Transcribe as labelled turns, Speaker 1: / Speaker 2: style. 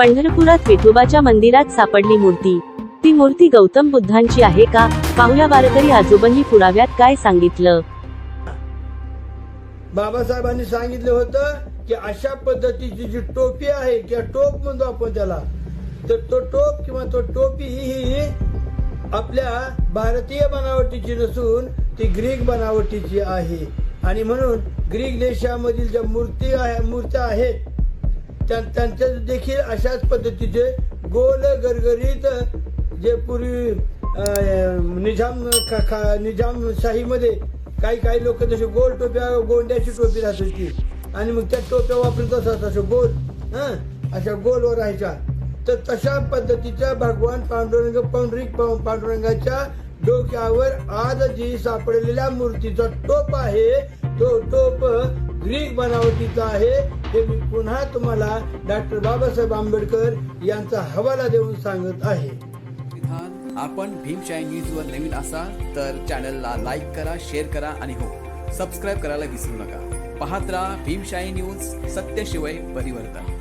Speaker 1: पंढरपुरात विठोबाच्या मंदिरात सापडली मूर्ती. ती मूर्ती गौतम बुद्धांची आहे का? पाहुया वारकरी आजोबांनी पुराव्यात काय सांगितलं.
Speaker 2: बाबासाहेबांनी सांगितलं होतं की अशा पद्धतीची जी टोपी आहे किंवा टोप म्हणतो आपण त्याला तर तो टोप किंवा तो टोपी ही आपल्या भारतीय बनावटीची नसून ती ग्रीक बनावटीची आहे. आणि म्हणून ग्रीक देशामधील ज्या मूर्ती आहे मूर्त्या आहेत त्यांच्या देखील अशाच पद्धतीचे गोल गरगरीत जे पूर्वी निजाम खा- खा- निजामशाहीमध्ये काही काही लोक जसे गोल टोप्या गोंड्याची टोपी राहत होती आणि मग त्या टोप्या वापरत असतात अशा गोल हां अशा गोलवर राहायच्या. तर तशा पद्धतीच्या भगवान पांडुरंग पंढरीक पांडुरंगाच्या डोक्यावर आज जी सापडलेल्या मूर्तीचा टोप आहे तो टोप ग्रीक बनावटीचा आहे. हे मी पुन्हा तुम्हाला डॉक्टर बाबासाहेब आंबेडकर यांचा हवाला देऊन सांगत आहे.
Speaker 3: विधान आपण भीमशाही न्यूजवर नवीन असाल तर चॅनलला लाईक करा शेअर करा आणि हो सबस्क्राईब करायला विसरू नका. पाहत राहा भीमशाही न्यूज सत्यशिवाय परिवर्तन.